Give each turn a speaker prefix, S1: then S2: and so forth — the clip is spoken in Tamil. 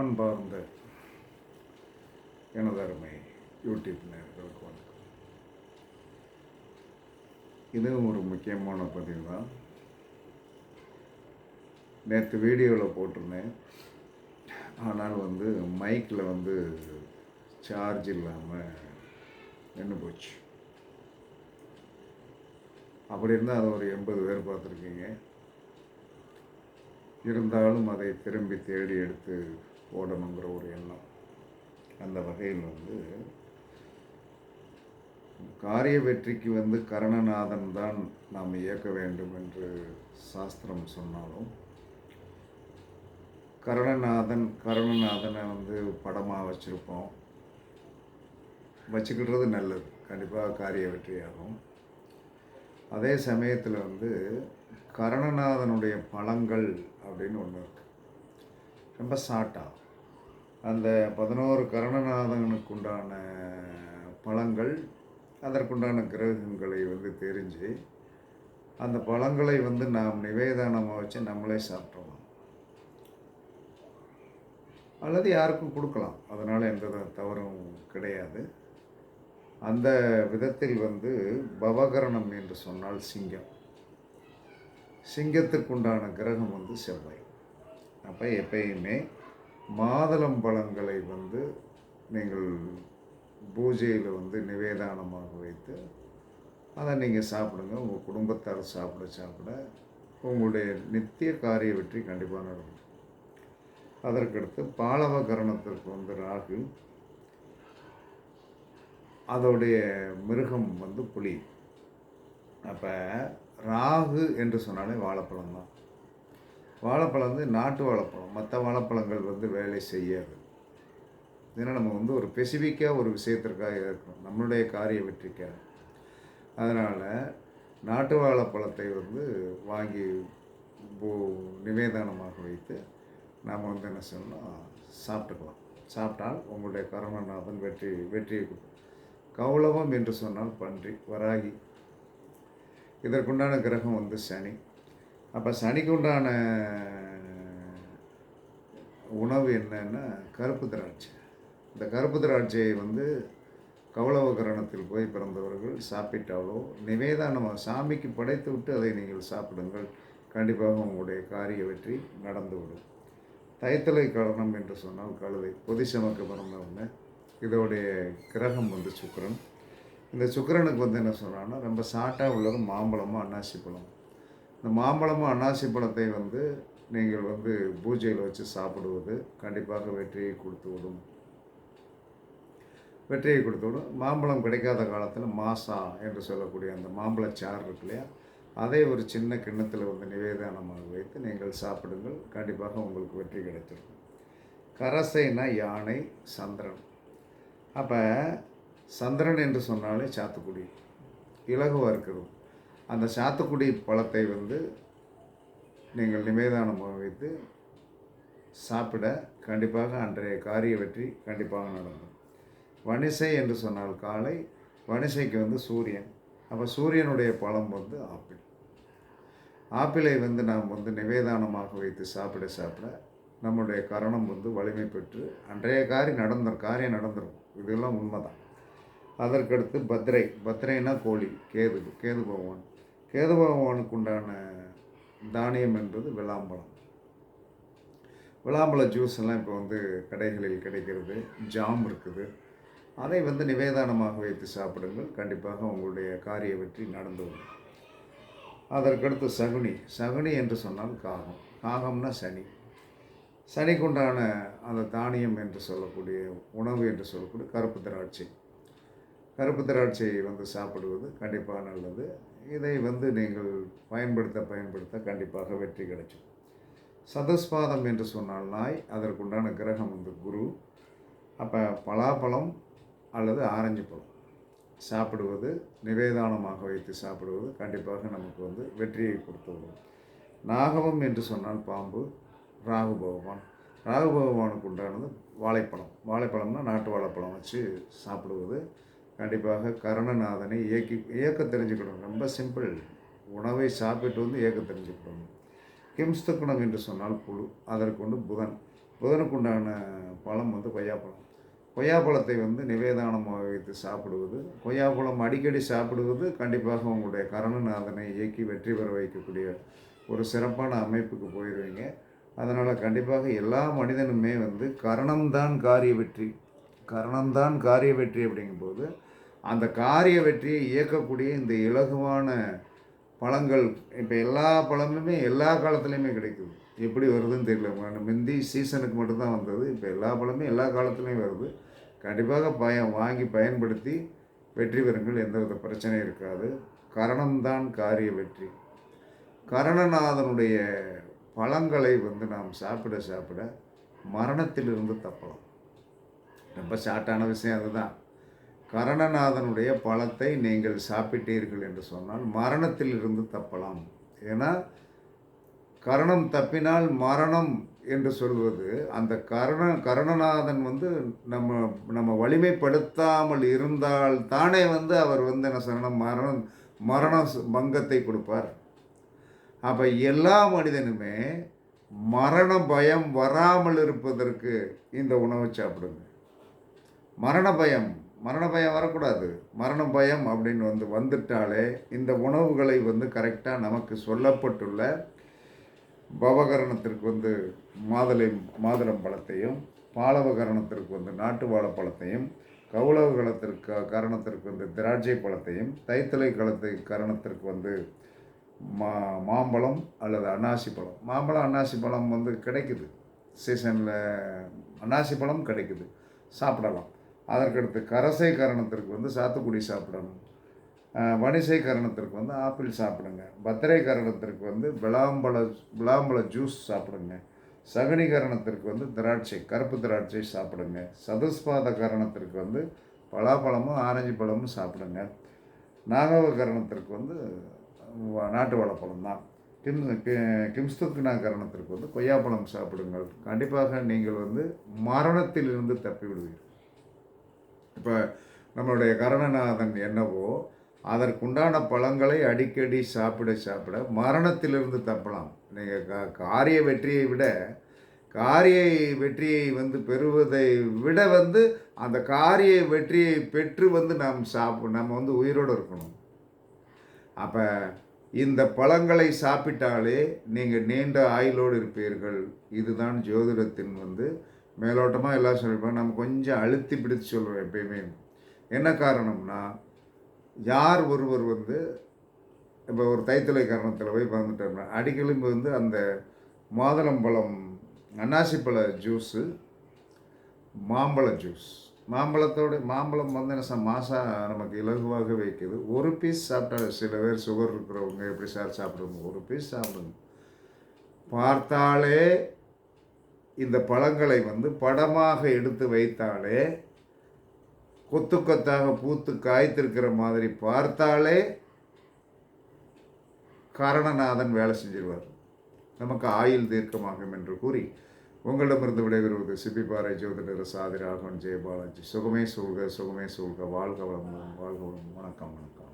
S1: அன்பார்ந்த எனதருமை யூடியூப் நேர்களுக்கு வணக்கம். இதுவும் ஒரு முக்கியமான பதிவு தான் நேற்று வீடியோவில் போட்டிருந்தேன். ஆனால் வந்து மைக்கில் வந்து சார்ஜ் இல்லாமல் நின்று போச்சு. அப்படி இருந்தால் அதை ஒரு எண்பது பேர் பார்த்துருக்கீங்க. இருந்தாலும் அதை திரும்பி தேடி எடுத்து ஓடணுங்கிற ஒரு எண்ணம். அந்த வகையில் வந்து காரிய வெற்றிக்கு வந்து கரணநாதன் தான் நாம் இயக்க வேண்டும் என்று சாஸ்திரம் சொன்னாலும் கரணநாதன் கருணநாதனை வந்து படமாக வச்சுருப்போம். வச்சுக்கிடுறது நல்லது. கண்டிப்பாக காரிய வெற்றியாகும். அதே சமயத்தில் வந்து கரணநாதனுடைய பழங்கள் அப்படின்னு ஒன்று இருக்குது ரொம்ப சாட்டாக அந்த பதினோரு கரணநாதனுக்கு உண்டான பழங்கள் அதற்குண்டான கிரகங்களை வந்து தெரிஞ்சு அந்த பழங்களை வந்து நாம் நிவேதானமாக வச்சு நம்மளே சாப்பிட்றோம் அல்லது யாருக்கும் கொடுக்கலாம். அதனால் எந்த தவறும் கிடையாது. அந்த விதத்தில் வந்து பவகரணம் என்று சொன்னால் சிங்கம். சிங்கத்துக்குண்டான கிரகம் வந்து செவ்வாய். அப்போ எப்பயுமே மாதுளம் பழங்களை வந்து நீங்கள் பூஜையில் வந்து நிவேதானமாக வைத்து அதை நீங்கள் சாப்பிடுங்க. உங்கள் குடும்பத்தார் சாப்பிட சாப்பிட உங்களுடைய நித்திய காரிய வெற்றி கண்டிப்பாக நடக்கும். அதற்கடுத்து பாலவ கரணத்திற்கு வந்து ராகு. அதோடைய மிருகம் வந்து புலி. அப்போ ராகு என்று சொன்னாலே வாழைப்பழம் தான் வாழைப்பழம் வந்து நாட்டு வாழைப்பழம் மற்ற வாழைப்பழங்கள் வந்து வேலை செய்யாது. ஏன்னா நம்ம வந்து ஒரு ஸ்பெசிஃபிக்காக ஒரு விஷயத்திற்காக இருக்கணும். நம்மளுடைய காரிய வெற்றிக்காக. அதனால் நாட்டு வாழைப்பழத்தை வந்து வாங்கி பூ நிவேதானமாக வைத்து நாம் வந்து என்ன சொல்லணும் சாப்பிட்டுக்கலாம். சாப்பிட்டால் உங்களுடைய கருணநாதன் வெற்றி வெற்றியை கொடுக்கும். கௌளவம் என்று சொன்னால் பன்றி வராகி. இதற்குண்டான கிரகம் வந்து சனி. அப்போ சனிக்கு உண்டான உணவு என்னன்னா கருப்பு திராட்சை. இந்த கருப்பு திராட்சையை வந்து கௌளவ கிரணத்தில் போய் பிறந்தவர்கள் சாப்பிட்டாலோ நிவேதானம் சாமிக்கு படைத்து விட்டு அதை நீங்கள் சாப்பிடுங்கள். கண்டிப்பாக உங்களுடைய காரிய வெற்றி நடந்துவிடும். தைத்தலை கரணம் என்று சொன்னால் கழுதை பொதி சமக்க பிறந்தவங்க இதோடைய கிரகம் வந்து சுக்கரன். இந்த சுக்கரனுக்கு வந்து என்ன சொல்கிறாங்கன்னா ரொம்ப சாட்டாக உள்ளது மாம்பழமும் அன்னாசி பழம் இந்த மாம்பழமும் அன்னாசி பழத்தை வந்து நீங்கள் வந்து பூஜையில் வச்சு சாப்பிடுவது கண்டிப்பாக வெற்றியை கொடுத்து விடும். வெற்றியை கொடுத்து விடும். மாம்பழம் கிடைக்காத காலத்தில் மாசா என்று சொல்லக்கூடிய அந்த மாம்பழச்சாறு இருக்கு இல்லையா? அதை ஒரு சின்ன கிண்ணத்தில் வந்து நிவேதானமாக வைத்து நீங்கள் சாப்பிடுங்கள். கண்டிப்பாக உங்களுக்கு வெற்றி கிடைச்சிடும் கரசைனா யானை சந்திரன். அப்போ சந்திரன் என்று சொன்னாலே சாத்துக்குடி. இலகுவாக இருக்கிறது. அந்த சாத்துக்குடி பழத்தை வந்து நீங்கள் நிவேதானமாக வைத்து சாப்பிட கண்டிப்பாக அன்றைய காரிய வெற்றி கண்டிப்பாக நடக்கும். வணிசை என்று சொன்னால் காலை வணிசைக்கு வந்து சூரியன். அப்போ சூரியனுடைய பழம் வந்து ஆப்பிள். ஆப்பிளை வந்து நாம் வந்து நிவேதானமாக வைத்து சாப்பிட சாப்பிட நம்முடைய கரணம் வந்து வலிமை பெற்று அன்றைய காரியம் நடந்துடும் காரியம் நடந்துடும் இதெல்லாம் உண்மைதான். அதற்கடுத்து பத்ரை. பத்ரைனா கோழி கேது கேது பகவான். கேது பகவானுக்கு உண்டான தானியம் என்பது விளாம்பழம். விளாம்பழ ஜூஸ் எல்லாம் இப்போ வந்து கடைகளில் கிடைக்கிறது ஜாம் இருக்குது. அதை வந்து நிவேதானமாக வைத்து சாப்பிடுங்கள். கண்டிப்பாக உங்களுடைய காரிய வெற்றி நடந்து வரும். அதற்கடுத்து சகுனி. சகுனி என்று சொன்னால் காகம். காகம்னா சனி. சனிக்குண்டான அந்த தானியம் என்று சொல்லக்கூடிய உணவு என்று சொல்லக்கூடிய கருப்பு திராட்சை. கருப்பு திராட்சையை வந்து சாப்பிடுவது கண்டிப்பாக நல்லது. இதை வந்து நீங்கள் பயன்படுத்த பயன்படுத்த கண்டிப்பாக வெற்றி கிடைக்கும். சதஸ்பாதம் என்று சொன்னால் நாய் அதற்குண்டான கிரகம் வந்து குரு. அப்போ பலாப்பழம் அல்லது ஆரஞ்சு பழம். சாப்பிடுவது நிவேதானமாக வைத்து சாப்பிடுவது கண்டிப்பாக நமக்கு வந்து வெற்றியை கொடுத்துவிடும். நாகவம் என்று சொன்னால் பாம்பு ராகு பகவான். ராகு பகவானுக்கு உண்டானது வாழைப்பழம். வாழைப்பழம்னா நாட்டு வாழைப்பழம் வச்சு சாப்பிடுவது. கண்டிப்பாக கருணநாதனை இயக்கி இயக்க தெரிஞ்சுக்கணும். ரொம்ப சிம்பிள் உணவை சாப்பிட்டு வந்து இயக்க தெரிஞ்சுக்கணும். கிம்ஸ்தகுணம் என்று சொன்னால் புழு அதற்கொண்டு புதன். புதனுக்குண்டான பழம் வந்து கொய்யாப்பழம். கொய்யாப்பழத்தை வந்து நிவேதானமாக வைத்து சாப்பிடுவது கொய்யாப்பழம் அடிக்கடி சாப்பிடுவது கண்டிப்பாக உங்களுடைய கரணநாதனை இயக்கி வெற்றி பெற வைக்கக்கூடிய ஒரு சிறப்பான அமைப்புக்கு போயிடுவீங்க அதனால் கண்டிப்பாக எல்லா மனிதனுமே வந்து கரணம்தான் காரிய வெற்றி. கரணம்தான் காரிய வெற்றி அப்படிங்கும்போது அந்த காரிய வெற்றியை இயக்கக்கூடிய இந்த இலகுவான பழங்கள் இப்போ எல்லா பழமுமே எல்லா காலத்துலேயுமே கிடைக்குது. எப்படி வருதுன்னு தெரியல. முந்தி சீசனுக்கு மட்டும்தான் வந்தது. இப்போ எல்லா பழமும் எல்லா காலத்துலேயும் வருது. கண்டிப்பாக பயம் வாங்கி பயன்படுத்தி வெற்றி பெறுங்கள். எந்தவித பிரச்சனையும் இருக்காது. கரணம்தான் காரிய வெற்றி. கரணநாதனுடைய பழங்களை வந்து நாம் சாப்பிட சாப்பிட மரணத்திலிருந்து தப்பலாம். ரொம்ப ஷார்ட்டான விஷயம் அதுதான். கரணநாதனுடைய பழத்தை நீங்கள் சாப்பிட்டீர்கள் என்று சொன்னால் மரணத்தில் இருந்து தப்பலாம். ஏன்னா கரணம் தப்பினால் மரணம் என்று சொல்வது அந்த கரண கரணநாதன் வந்து நம்ம நம்ம வலிமைப்படுத்தாமல் இருந்தால் தானே வந்து அவர் வந்து என்ன சொல்லணும் மரணம் மரண பங்கத்தை கொடுப்பார். அப்போ எல்லா மனிதனுமே மரண பயம் வராமல் இருப்பதற்கு இந்த உணவை சாப்பிடுங்க. மரண பயம் மரண பயம் வரக்கூடாது. மரண பயம் அப்படின்னு வந்து வந்துட்டாலே இந்த உணவுகளை வந்து கரெக்டாக நமக்கு சொல்லப்பட்டுள்ள பவகரணத்திற்கு வந்து மாதுளை மாதுளம் பழத்தையும் பாலவகரணத்திற்கு வந்து நாட்டு வாழைப்பழத்தையும் கௌளவகலத்திற்கு கரணத்திற்கு வந்து திராட்சை பழத்தையும் தைத்தலை கலத்தை கரணத்திற்கு வந்து மா மாம்பழம் அல்லது அன்னாசி பழம். மாம்பழம் அன்னாசி பழம் வந்து கிடைக்குது. சீசனில் அன்னாசி பழம் கிடைக்குது. சாப்பிடலாம். அதற்கடுத்து கரசை கரணத்திற்கு வந்து சாத்துக்குடி சாப்பிடணும். வணிசை கரணத்திற்கு வந்து ஆப்பிள் சாப்பிடுங்க. பத்திரை கரணத்திற்கு வந்து விளாம்பழ விளாம்பழ ஜூஸ் சாப்பிடுங்க. சகனி கரணத்திற்கு வந்து திராட்சை கருப்பு திராட்சை சாப்பிடுங்க. சதுஸ்பாத கரணத்திற்கு வந்து பலாப்பழமும் ஆரஞ்சு பழமும் சாப்பிடுங்க. நாகவ கரணத்திற்கு வந்து நாட்டு வாழைப்பழம் தான். கிம் கிம்ஸ்துக்னா கரணத்திற்கு வந்து கொய்யாப்பழம் சாப்பிடுங்கள். கண்டிப்பாக நீங்கள் வந்து மரணத்திலிருந்து தப்பி விடுவீர்கள் இப்போ நம்மளுடைய கரணநாதன் என்னவோ அதற்குண்டான பழங்களை அடிக்கடி சாப்பிட சாப்பிட மரணத்திலிருந்து தப்பலாம். நீங்கள் கா காரிய வெற்றியை விட காரிய வெற்றியை வந்து பெறுவதை விட வந்து அந்த காரிய வெற்றியை பெற்று வந்து நாம் சாப் நம்ம வந்து உயிரோடு இருக்கணும். அப்போ இந்த பழங்களை சாப்பிட்டாலே நீங்கள் நீண்ட ஆயுளோடு இருப்பீர்கள். இதுதான் ஜோதிடத்தின் வந்து மேலோட்டமாக எல்லாம் சொல்லியிருப்பாங்க நம்ம கொஞ்சம் அழுத்தி பிடித்து சொல்கிறோம் எப்பயுமே. என்ன காரணம்னா யார் ஒருவர் வந்து இப்போ ஒரு தைத்தலை காரணத்தில் போய் வந்துட்டோம்னா அடிக்கடி வந்து அந்த மாதுளம்பழம் அன்னாசிப்பழ ஜூஸு மாம்பழ ஜூஸ் மாம்பழத்தோட மாம்பழம் வந்து என்ன மாதம் நமக்கு இலகுவாக வைக்குது. ஒரு பீஸ் சாப்பிட்டா சில பேர் சுகர் இருக்கிறவங்க எப்படி சார் சாப்பிடுவோம் ஒரு பீஸ் சாப்பிடுங்க. பார்த்தாலே இந்த பழங்களை வந்து படமாக எடுத்து வைத்தாலே கொத்து கொத்தாக பூத்து காய்த்திருக்கிற மாதிரி பார்த்தாலே காரணநாதன் வேலை செஞ்சிருவார். நமக்கு ஆயுள் தீர்க்கமாகும் என்று கூறி உங்களிடமிருந்து விடைபெறுவது சிப்பிப்பாறை ஜோதிடர் சாதி ராகவன் ஜெயபாலாஜி. சுகமே சூழ்க சுகமே சூழ்க. வாழ்க வளமுடன் வாழ்க வளம் வணக்கம் வணக்கம்.